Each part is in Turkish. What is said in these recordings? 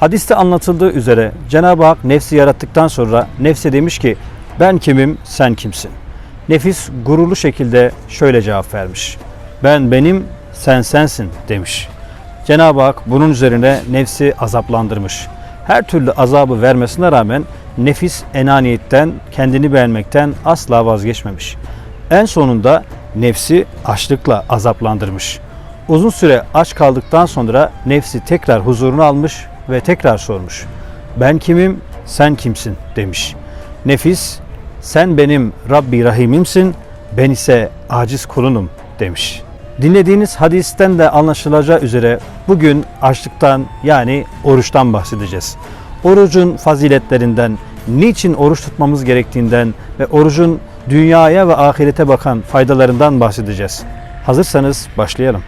Hadiste anlatıldığı üzere Cenab-ı Hak nefsi yarattıktan sonra nefse demiş ki ben kimim sen kimsin? Nefis gururlu şekilde şöyle cevap vermiş. Ben benim sen sensin demiş. Cenab-ı Hak bunun üzerine nefsi azaplandırmış. Her türlü azabı vermesine rağmen nefis enaniyetten, kendini beğenmekten asla vazgeçmemiş. En sonunda nefsi açlıkla azaplandırmış. Uzun süre aç kaldıktan sonra nefsi tekrar huzurunu almış ve tekrar sormuş. Ben kimim, sen kimsin demiş. Nefis, sen benim Rabbi Rahimimsin, ben ise aciz kulunum demiş. Dinlediğiniz hadisten de anlaşılacağı üzere bugün açlıktan yani oruçtan bahsedeceğiz. Orucun faziletlerinden, niçin oruç tutmamız gerektiğinden ve orucun dünyaya ve ahirete bakan faydalarından bahsedeceğiz. Hazırsanız başlayalım.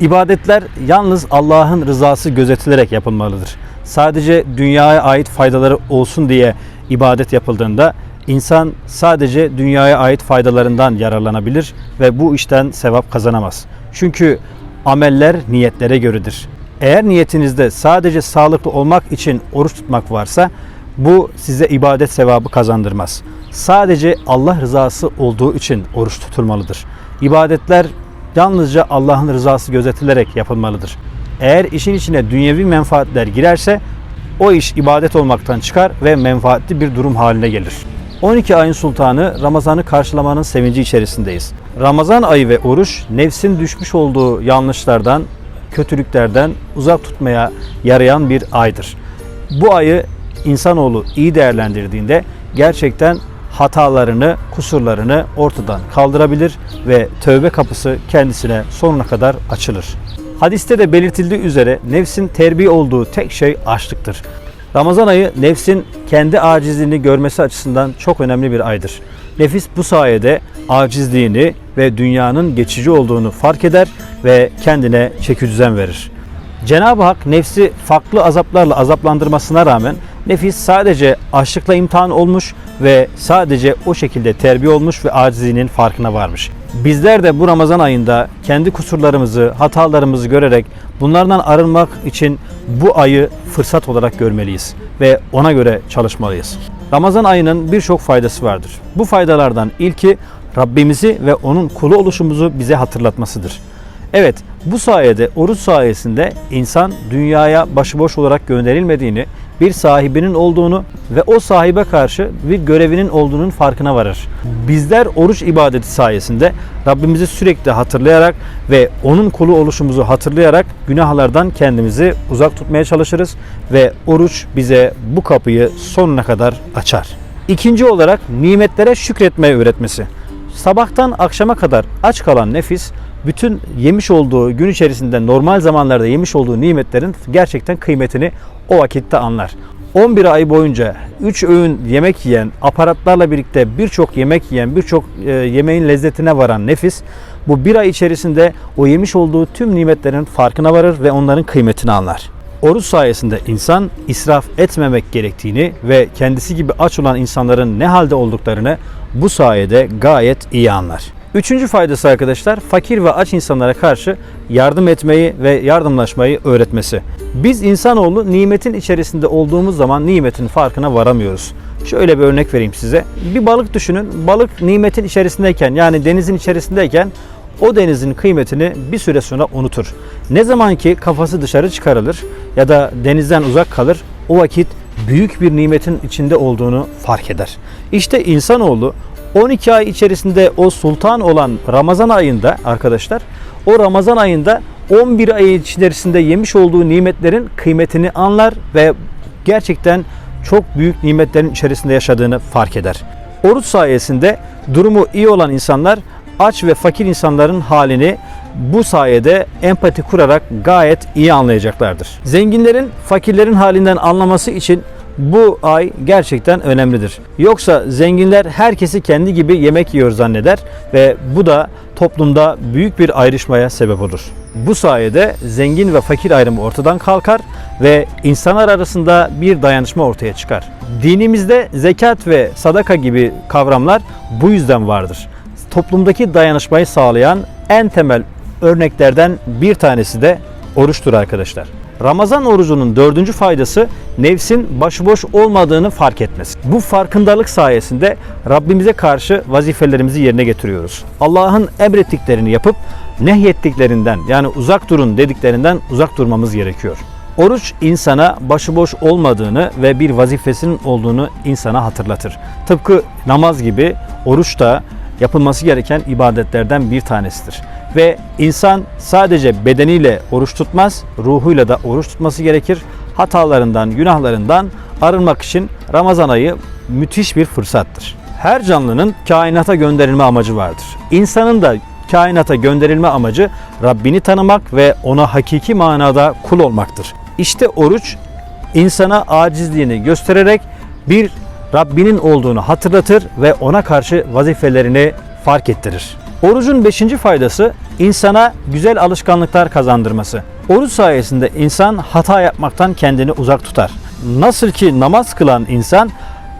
İbadetler yalnız Allah'ın rızası gözetilerek yapılmalıdır. Sadece dünyaya ait faydaları olsun diye ibadet yapıldığında insan sadece dünyaya ait faydalarından yararlanabilir ve bu işten sevap kazanamaz. Çünkü ameller niyetlere göredir. Eğer niyetinizde sadece sağlıklı olmak için oruç tutmak varsa bu size ibadet sevabı kazandırmaz. Sadece Allah rızası olduğu için oruç tutulmalıdır. İbadetler yalnızca Allah'ın rızası gözetilerek yapılmalıdır. Eğer işin içine dünyevi menfaatler girerse o iş ibadet olmaktan çıkar ve menfaatli bir durum haline gelir. 12 ayın sultanı Ramazan'ı karşılamanın sevinci içerisindeyiz. Ramazan ayı ve oruç nefsin düşmüş olduğu yanlışlardan, kötülüklerden uzak tutmaya yarayan bir aydır. Bu ayı insanoğlu iyi değerlendirdiğinde gerçekten hatalarını, kusurlarını ortadan kaldırabilir ve tövbe kapısı kendisine sonuna kadar açılır. Hadiste de belirtildiği üzere nefsin terbiye olduğu tek şey açlıktır. Ramazan ayı nefsin kendi acizliğini görmesi açısından çok önemli bir aydır. Nefis bu sayede acizliğini ve dünyanın geçici olduğunu fark eder ve kendine çeki düzen verir. Cenab-ı Hak nefsi farklı azaplarla azaplandırmasına rağmen nefis sadece açlıkla imtihan olmuş ve sadece o şekilde terbiye olmuş ve acizliğinin farkına varmış. Bizler de bu Ramazan ayında kendi kusurlarımızı, hatalarımızı görerek bunlardan arınmak için bu ayı fırsat olarak görmeliyiz ve ona göre çalışmalıyız. Ramazan ayının birçok faydası vardır. Bu faydalardan ilki Rabbimizi ve onun kulu oluşumuzu bize hatırlatmasıdır. Evet, bu sayede oruç sayesinde insan dünyaya başıboş olarak gönderilmediğini, bir sahibinin olduğunu ve o sahibe karşı bir görevinin olduğunun farkına varır. Bizler oruç ibadeti sayesinde Rabbimizi sürekli hatırlayarak ve onun kulu oluşumuzu hatırlayarak günahlardan kendimizi uzak tutmaya çalışırız ve oruç bize bu kapıyı sonuna kadar açar. İkinci olarak nimetlere şükretmeyi öğretmesi. Sabahtan akşama kadar aç kalan nefis bütün yemiş olduğu gün içerisinde normal zamanlarda yemiş olduğu nimetlerin gerçekten kıymetini o vakitte anlar. 11 ay boyunca 3 öğün yemek yiyen, aparatlarla birlikte birçok yemek yiyen, birçok e, yemeğin lezzetine varan nefis bu bir ay içerisinde o yemiş olduğu tüm nimetlerin farkına varır ve onların kıymetini anlar. Oruç sayesinde insan israf etmemek gerektiğini ve kendisi gibi aç olan insanların ne halde olduklarını bu sayede gayet iyi anlar. Üçüncü faydası arkadaşlar fakir ve aç insanlara karşı yardım etmeyi ve yardımlaşmayı öğretmesi. Biz insanoğlu nimetin içerisinde olduğumuz zaman nimetin farkına varamıyoruz. Şöyle bir örnek vereyim size. Bir balık düşünün. Balık nimetin içerisindeyken yani denizin içerisindeyken o denizin kıymetini bir süre sonra unutur. Ne zaman ki kafası dışarı çıkarılır ya da denizden uzak kalır o vakit büyük bir nimetin içinde olduğunu fark eder. İşte insanoğlu 12 ay içerisinde o sultan olan Ramazan ayında arkadaşlar o Ramazan ayında 11 ay içerisinde yemiş olduğu nimetlerin kıymetini anlar ve gerçekten çok büyük nimetlerin içerisinde yaşadığını fark eder. Oruç sayesinde durumu iyi olan insanlar aç ve fakir insanların halini bu sayede empati kurarak gayet iyi anlayacaklardır. Zenginlerin fakirlerin halinden anlaması için Bu ay gerçekten önemlidir. Yoksa zenginler herkesi kendi gibi yemek yiyor zanneder ve bu da toplumda büyük bir ayrışmaya sebep olur. Bu sayede zengin ve fakir ayrımı ortadan kalkar ve insanlar arasında bir dayanışma ortaya çıkar. Dinimizde zekat ve sadaka gibi kavramlar bu yüzden vardır. Toplumdaki dayanışmayı sağlayan en temel örneklerden bir tanesi de oruçtur arkadaşlar. Ramazan orucunun dördüncü faydası nefsin başıboş olmadığını fark etmesi. Bu farkındalık sayesinde Rabbimize karşı vazifelerimizi yerine getiriyoruz. Allah'ın emrettiklerini yapıp nehyettiklerinden yani uzak durun dediklerinden uzak durmamız gerekiyor. Oruç insana başıboş olmadığını ve bir vazifesinin olduğunu insana hatırlatır. Tıpkı namaz gibi oruç da yapılması gereken ibadetlerden bir tanesidir. Ve insan sadece bedeniyle oruç tutmaz, ruhuyla da oruç tutması gerekir. Hatalarından, günahlarından arınmak için Ramazan ayı müthiş bir fırsattır. Her canlının kainata gönderilme amacı vardır. İnsanın da kainata gönderilme amacı Rabbini tanımak ve ona hakiki manada kul olmaktır. İşte oruç insana acizliğini göstererek bir Rabbinin olduğunu hatırlatır ve ona karşı vazifelerini fark ettirir. Orucun beşinci faydası insana güzel alışkanlıklar kazandırması. Oruç sayesinde insan hata yapmaktan kendini uzak tutar. Nasıl ki namaz kılan insan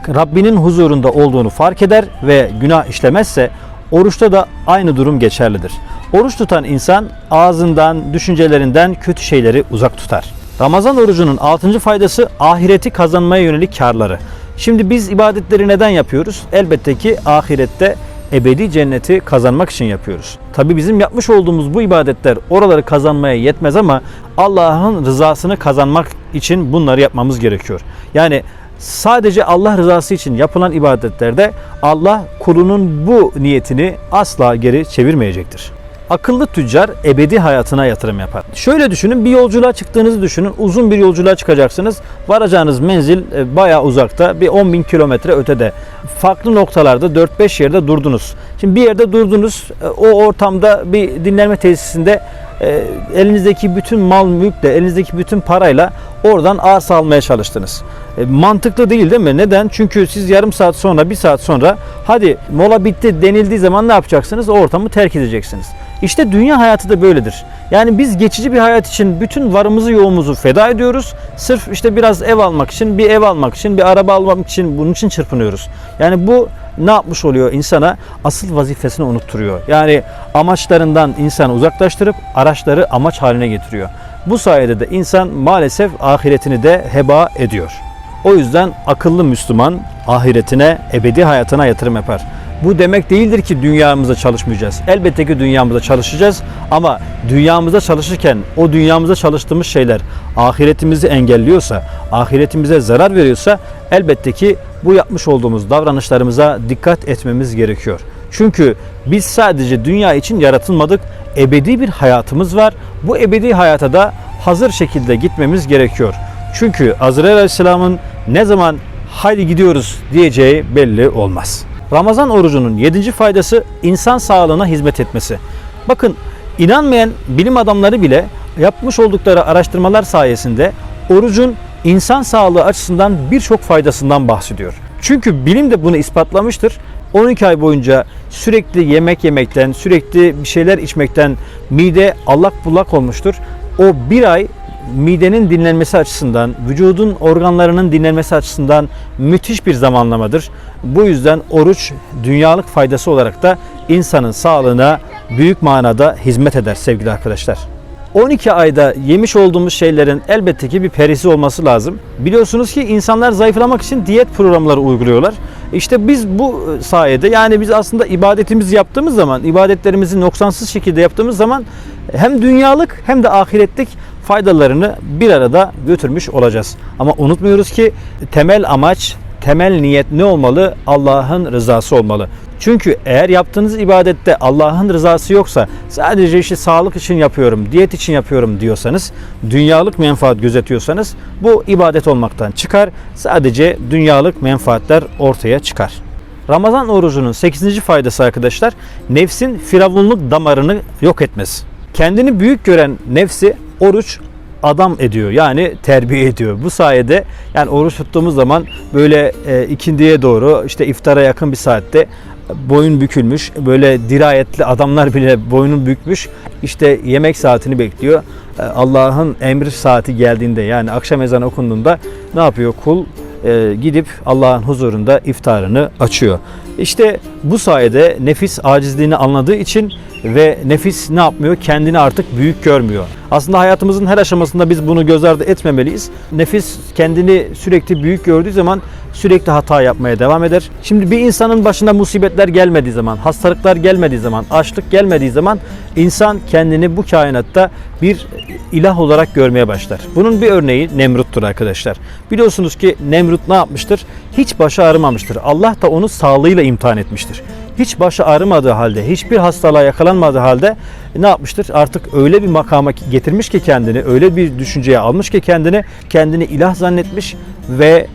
Rabbinin huzurunda olduğunu fark eder ve günah işlemezse oruçta da aynı durum geçerlidir. Oruç tutan insan ağzından, düşüncelerinden kötü şeyleri uzak tutar. Ramazan orucunun altıncı faydası ahireti kazanmaya yönelik karları. Şimdi biz ibadetleri neden yapıyoruz? Elbette ki ahirette ebedi cenneti kazanmak için yapıyoruz. Tabi bizim yapmış olduğumuz bu ibadetler oraları kazanmaya yetmez ama Allah'ın rızasını kazanmak için bunları yapmamız gerekiyor. Yani sadece Allah rızası için yapılan ibadetlerde Allah kulunun bu niyetini asla geri çevirmeyecektir. Akıllı tüccar ebedi hayatına yatırım yapar. Şöyle düşünün bir yolculuğa çıktığınızı düşünün. Uzun bir yolculuğa çıkacaksınız. Varacağınız menzil e, bayağı uzakta. Bir 10 bin kilometre ötede. Farklı noktalarda 4-5 yerde durdunuz. Şimdi bir yerde durdunuz. e, O ortamda bir dinlenme tesisinde e, elinizdeki bütün mal mülkle, elinizdeki bütün parayla oradan arsa almaya çalıştınız. E, mantıklı değil değil mi? Neden? Çünkü siz yarım saat sonra, bir saat sonra hadi mola bitti denildiği zaman ne yapacaksınız? O ortamı terk edeceksiniz. İşte dünya hayatı da böyledir. Yani biz geçici bir hayat için bütün varımızı yoğumuzu feda ediyoruz. Sırf işte biraz ev almak için, bir ev almak için, bir araba almak için bunun için çırpınıyoruz. Yani bu ne yapmış oluyor insana? Asıl vazifesini unutturuyor. Yani amaçlarından insanı uzaklaştırıp araçları amaç haline getiriyor. Bu sayede de insan maalesef ahiretini de heba ediyor. O yüzden akıllı Müslüman ahiretine, ebedi hayatına yatırım yapar. Bu demek değildir ki dünyamızda çalışmayacağız. Elbette ki dünyamızda çalışacağız ama dünyamızda çalışırken o dünyamızda çalıştığımız şeyler ahiretimizi engelliyorsa, ahiretimize zarar veriyorsa elbette ki bu yapmış olduğumuz davranışlarımıza dikkat etmemiz gerekiyor. Çünkü biz sadece dünya için yaratılmadık. Ebedi bir hayatımız var. Bu ebedi hayata da hazır şekilde gitmemiz gerekiyor. Çünkü Azrail Aleyhisselam'ın ne zaman haydi gidiyoruz diyeceği belli olmaz. Ramazan orucunun 7. faydası insan sağlığına hizmet etmesi. Bakın inanmayan bilim adamları bile yapmış oldukları araştırmalar sayesinde orucun insan sağlığı açısından birçok faydasından bahsediyor. Çünkü bilim de bunu ispatlamıştır. 12 ay boyunca sürekli yemek yemekten, sürekli bir şeyler içmekten mide allak bullak olmuştur. O bir ay midenin dinlenmesi açısından, vücudun organlarının dinlenmesi açısından müthiş bir zamanlamadır. Bu yüzden oruç dünyalık faydası olarak da insanın sağlığına büyük manada hizmet eder sevgili arkadaşlar. 12 ayda yemiş olduğumuz şeylerin elbette ki bir perisi olması lazım. Biliyorsunuz ki insanlar zayıflamak için diyet programları uyguluyorlar. İşte biz bu sayede yani biz aslında ibadetimizi yaptığımız zaman, ibadetlerimizi noksansız şekilde yaptığımız zaman hem dünyalık hem de ahiretlik faydalarını bir arada götürmüş olacağız. Ama unutmuyoruz ki temel amaç, temel niyet ne olmalı? Allah'ın rızası olmalı. Çünkü eğer yaptığınız ibadette Allah'ın rızası yoksa sadece işte sağlık için yapıyorum, diyet için yapıyorum diyorsanız, dünyalık menfaat gözetiyorsanız bu ibadet olmaktan çıkar. Sadece dünyalık menfaatler ortaya çıkar. Ramazan orucunun 8. faydası arkadaşlar nefsin firavunluk damarını yok etmesi. Kendini büyük gören nefsi oruç adam ediyor. Yani terbiye ediyor. Bu sayede yani oruç tuttuğumuz zaman böyle e, ikindiye doğru işte iftara yakın bir saatte boyun bükülmüş böyle dirayetli adamlar bile boynun bükmüş işte yemek saatini bekliyor. E, Allah'ın emir saati geldiğinde yani akşam ezanı okunduğunda ne yapıyor kul? E, gidip Allah'ın huzurunda iftarını açıyor. İşte bu sayede nefis acizliğini anladığı için ve nefis ne yapmıyor? Kendini artık büyük görmüyor. Aslında hayatımızın her aşamasında biz bunu göz ardı etmemeliyiz. Nefis kendini sürekli büyük gördüğü zaman sürekli hata yapmaya devam eder. Şimdi bir insanın başına musibetler gelmediği zaman, hastalıklar gelmediği zaman, açlık gelmediği zaman insan kendini bu kainatta bir ilah olarak görmeye başlar. Bunun bir örneği Nemrut'tur arkadaşlar. Biliyorsunuz ki Nemrut ne yapmıştır? Hiç başı ağrımamıştır. Allah da onu sağlığıyla imtihan etmiştir. Hiç başı ağrımadığı halde, hiçbir hastalığa yakalanmadığı halde ne yapmıştır? Artık öyle bir makama getirmiş ki kendini, öyle bir düşünceye almış ki kendini, kendini ilah zannetmiş ve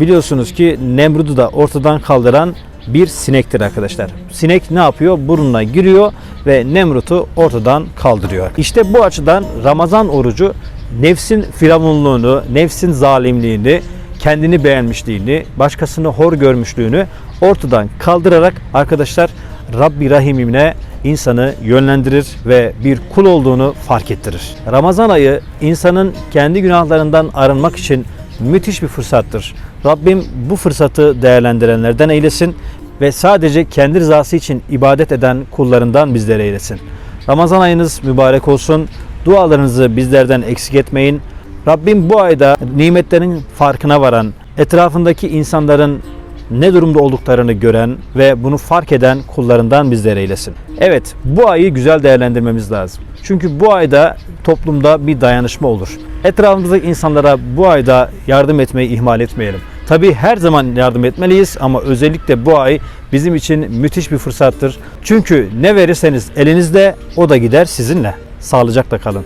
biliyorsunuz ki Nemrut'u da ortadan kaldıran bir sinektir arkadaşlar. Sinek ne yapıyor? Burnuna giriyor ve Nemrut'u ortadan kaldırıyor. İşte bu açıdan Ramazan orucu nefsin firavunluğunu, nefsin zalimliğini, kendini beğenmişliğini, başkasını hor görmüşlüğünü ortadan kaldırarak arkadaşlar Rabbi Rahim'ine insanı yönlendirir ve bir kul olduğunu fark ettirir. Ramazan ayı insanın kendi günahlarından arınmak için müthiş bir fırsattır. Rabbim bu fırsatı değerlendirenlerden eylesin ve sadece kendi rızası için ibadet eden kullarından bizleri eylesin. Ramazan ayınız mübarek olsun. Dualarınızı bizlerden eksik etmeyin. Rabbim bu ayda nimetlerin farkına varan, etrafındaki insanların ne durumda olduklarını gören ve bunu fark eden kullarından bizleri eylesin. Evet, bu ayı güzel değerlendirmemiz lazım. Çünkü bu ayda toplumda bir dayanışma olur. Etrafımızdaki insanlara bu ayda yardım etmeyi ihmal etmeyelim. Tabii her zaman yardım etmeliyiz ama özellikle bu ay bizim için müthiş bir fırsattır. Çünkü ne verirseniz elinizde o da gider sizinle. Sağlıcakla kalın.